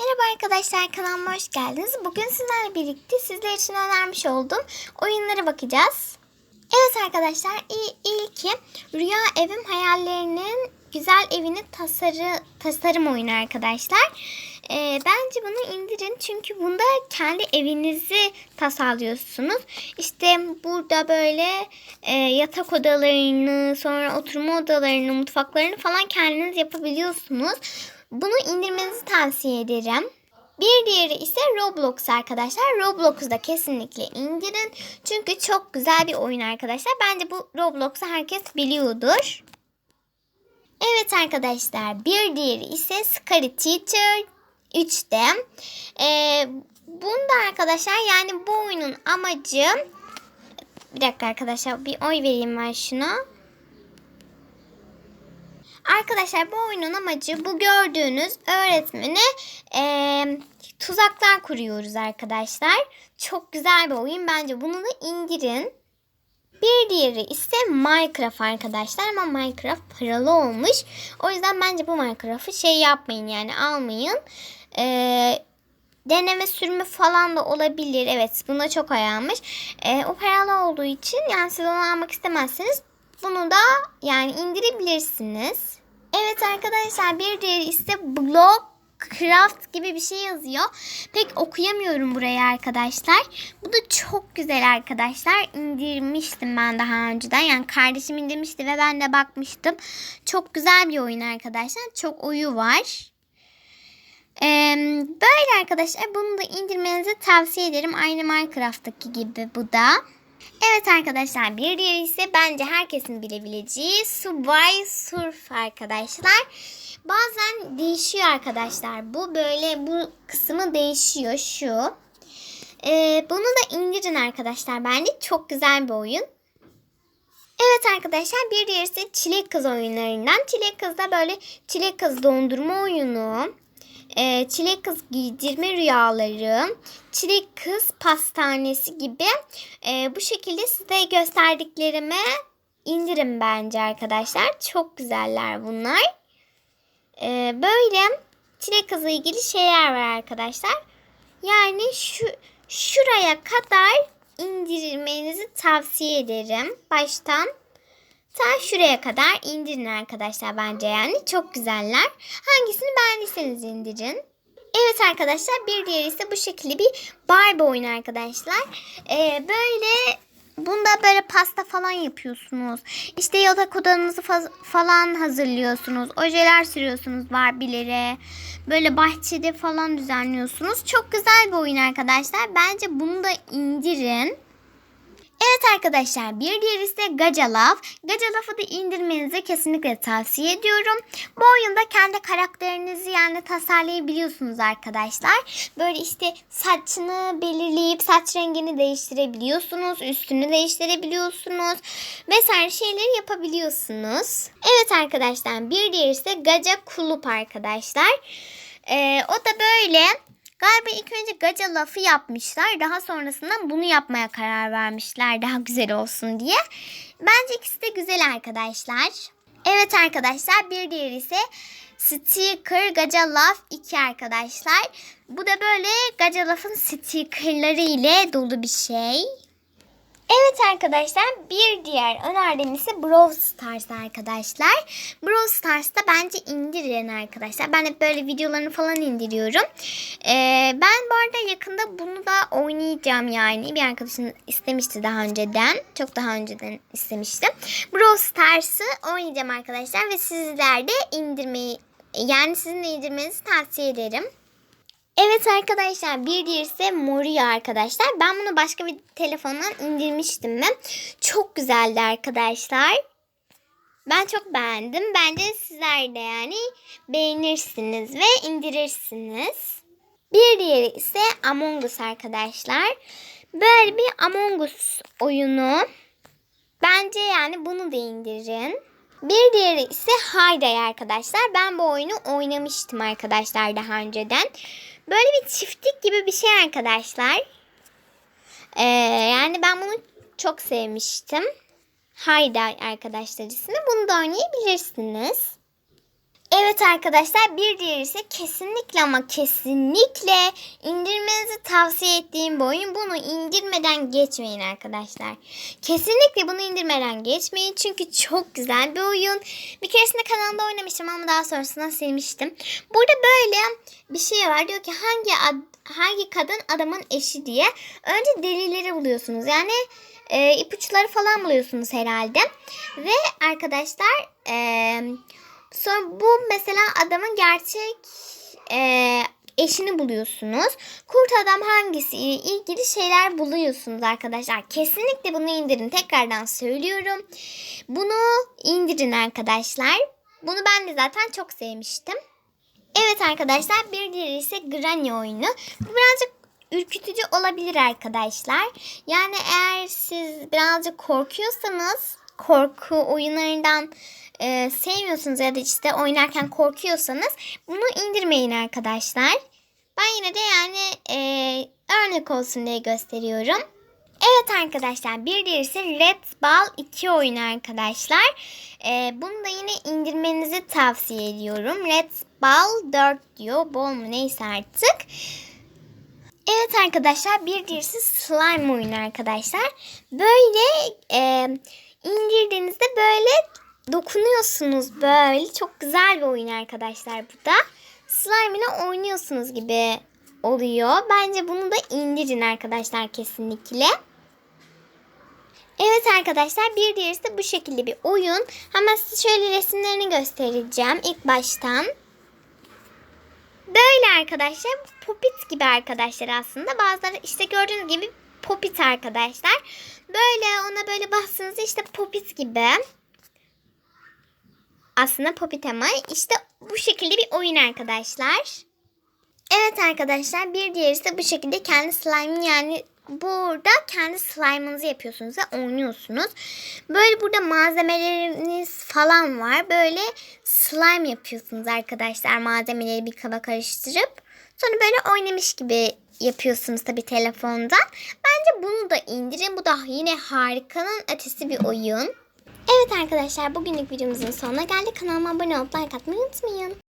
Merhaba arkadaşlar kanalıma hoş geldiniz. Bugün sizlerle birlikte sizler için önermiş olduğum oyunlara bakacağız. Evet arkadaşlar ilki Rüya Evim Hayallerinin Güzel Evini tasarı, Tasarım oyunu arkadaşlar. Ee, bence bunu indirin çünkü bunda kendi evinizi tasarlıyorsunuz. İşte burada böyle e, yatak odalarını, sonra oturma odalarını, mutfaklarını falan kendiniz yapabiliyorsunuz. Bunu indirmenizi tavsiye ederim. Bir diğeri ise Roblox arkadaşlar. Roblox'u da kesinlikle indirin. Çünkü çok güzel bir oyun arkadaşlar. Bence bu Roblox'u herkes biliyordur. Evet arkadaşlar bir diğeri ise Scary Teacher 3'te. Ee, bunda arkadaşlar yani bu oyunun amacı bir dakika arkadaşlar bir oy vereyim ben şuna. Arkadaşlar bu oyunun amacı bu gördüğünüz öğretmene eee, tuzaklar kuruyoruz arkadaşlar. Çok güzel bir oyun. Bence bunu da indirin. Bir diğeri ise Minecraft arkadaşlar ama Minecraft paralı olmuş. O yüzden bence bu Minecraft'ı şey yapmayın yani almayın. Ee, deneme sürümü falan da olabilir. Evet buna çok ayağmış. Ee, o paralı olduğu için yani siz onu almak istemezseniz bunu da yani indirebilirsiniz. Evet arkadaşlar bir diğeri ise Block Craft gibi bir şey yazıyor. Pek okuyamıyorum burayı arkadaşlar. Bu da çok güzel arkadaşlar. İndirmiştim ben daha önceden. Yani kardeşim indirmişti ve ben de bakmıştım. Çok güzel bir oyun arkadaşlar. Çok oyu var. Ee, böyle arkadaşlar bunu da indirmenizi tavsiye ederim. Aynı Minecraft'taki gibi bu da. Evet arkadaşlar bir diğeri ise bence herkesin bilebileceği Subway Surf arkadaşlar. Bazen değişiyor arkadaşlar. Bu böyle bu kısmı değişiyor şu. Ee, bunu da indirin arkadaşlar. Bence çok güzel bir oyun. Evet arkadaşlar bir diğeri ise Çilek Kız oyunlarından. Çilek Kız da böyle Çilek Kız dondurma oyunu. E, Çilek Kız giydirme rüyaları. Çilek Kız pastanesi gibi. e, bu şekilde size gösterdiklerime indirin bence arkadaşlar. Çok güzeller bunlar. Ee, böyle çilek kızı ilgili şeyler var arkadaşlar. Yani şu şuraya kadar indirmenizi tavsiye ederim. Baştan ta şuraya kadar indirin arkadaşlar bence yani. Çok güzeller. Hangisini beğendiyseniz indirin. Evet arkadaşlar bir diğeri ise bu şekilde bir Barbie oyunu arkadaşlar. Ee, böyle bunda böyle pasta falan yapıyorsunuz. İşte yatak odanızı fa- falan hazırlıyorsunuz. Ojeler sürüyorsunuz Barbie'lere. Böyle bahçede falan düzenliyorsunuz. Çok güzel bir oyun arkadaşlar. Bence bunu da indirin. Evet arkadaşlar bir diğeri ise Gaca Love. Gaca Love'ı da indirmenizi kesinlikle tavsiye ediyorum. Bu oyunda kendi karakterinizi yani tasarlayabiliyorsunuz arkadaşlar. Böyle işte saçını belirleyip saç rengini değiştirebiliyorsunuz. Üstünü değiştirebiliyorsunuz. Vesaire şeyleri yapabiliyorsunuz. Evet arkadaşlar bir diğeri ise Gaca Kulüp arkadaşlar. Ee, o da böyle Galiba ilk önce gaca lafı yapmışlar. Daha sonrasında bunu yapmaya karar vermişler daha güzel olsun diye. Bence ikisi de güzel arkadaşlar. Evet arkadaşlar bir diğeri ise Sticker Gaca Laf 2 arkadaşlar. Bu da böyle Gaca Laf'ın stickerları ile dolu bir şey. Evet arkadaşlar bir diğer önerdiğim ise Brawl Stars arkadaşlar. Brawl Stars'ta bence indirin arkadaşlar. Ben hep böyle videolarını falan indiriyorum. Ee, ben bu arada yakında bunu da oynayacağım yani. Bir arkadaşım istemişti daha önceden. Çok daha önceden istemiştim. Brawl Stars'ı oynayacağım arkadaşlar ve sizler de indirmeyi yani sizin de indirmenizi tavsiye ederim. Evet arkadaşlar bir diğeri ise Moria arkadaşlar. Ben bunu başka bir telefondan indirmiştim ben. Çok güzeldi arkadaşlar. Ben çok beğendim. Bence sizler de yani beğenirsiniz ve indirirsiniz. Bir diğeri ise Among Us arkadaşlar. Böyle bir Among Us oyunu. Bence yani bunu da indirin. Bir diğeri ise Hayday arkadaşlar. Ben bu oyunu oynamıştım arkadaşlar daha önceden. Böyle bir çiftlik gibi bir şey arkadaşlar. Ee, yani ben bunu çok sevmiştim. Hayday arkadaşlar ismi. Bunu da oynayabilirsiniz. Evet arkadaşlar bir diğeri ise kesinlikle ama kesinlikle indirmenizi tavsiye ettiğim bir oyun. Bunu indirmeden geçmeyin arkadaşlar. Kesinlikle bunu indirmeden geçmeyin çünkü çok güzel bir oyun. Bir keresinde kanalda oynamıştım ama daha sonrasında silmiştim. Burada böyle bir şey var diyor ki hangi ad- hangi kadın adamın eşi diye. Önce delilleri buluyorsunuz yani e, ipuçları falan buluyorsunuz herhalde. Ve arkadaşlar... E, Sonra bu mesela adamın gerçek e, eşini buluyorsunuz. Kurt adam hangisi ilgili şeyler buluyorsunuz arkadaşlar. Kesinlikle bunu indirin. Tekrardan söylüyorum. Bunu indirin arkadaşlar. Bunu ben de zaten çok sevmiştim. Evet arkadaşlar bir diğeri ise Granny oyunu. Bu birazcık ürkütücü olabilir arkadaşlar. Yani eğer siz birazcık korkuyorsanız korku oyunlarından e, sevmiyorsunuz ya da işte oynarken korkuyorsanız bunu indirmeyin arkadaşlar. Ben yine de yani e, örnek olsun diye gösteriyorum. Evet arkadaşlar bir diğeri ise Red Ball 2 oyunu arkadaşlar. E, bunu da yine indirmenizi tavsiye ediyorum. Red Ball 4 diyor. Bol mu neyse artık. Evet arkadaşlar bir diğerisi slime oyunu arkadaşlar. Böyle e, indirdiğinizde böyle dokunuyorsunuz böyle. Çok güzel bir oyun arkadaşlar bu da. Slime ile oynuyorsunuz gibi oluyor. Bence bunu da indirin arkadaşlar kesinlikle. Evet arkadaşlar bir diğerisi de bu şekilde bir oyun. Hemen size şöyle resimlerini göstereceğim ilk baştan. Böyle arkadaşlar popit gibi arkadaşlar aslında. Bazıları işte gördüğünüz gibi popit arkadaşlar. Böyle ona böyle bastığınızda işte popit gibi. Aslında popit ama işte bu şekilde bir oyun arkadaşlar. Evet arkadaşlar bir diğeri ise bu şekilde kendi slime yani burada kendi slime'ınızı yapıyorsunuz ve oynuyorsunuz. Böyle burada malzemeleriniz falan var. Böyle slime yapıyorsunuz arkadaşlar malzemeleri bir kaba karıştırıp. Sonra böyle oynamış gibi yapıyorsunuz tabi telefondan. Bence bunu da indirin. Bu da yine harikanın ötesi bir oyun. Evet arkadaşlar bugünlük videomuzun sonuna geldik. Kanalıma abone olup like atmayı unutmayın.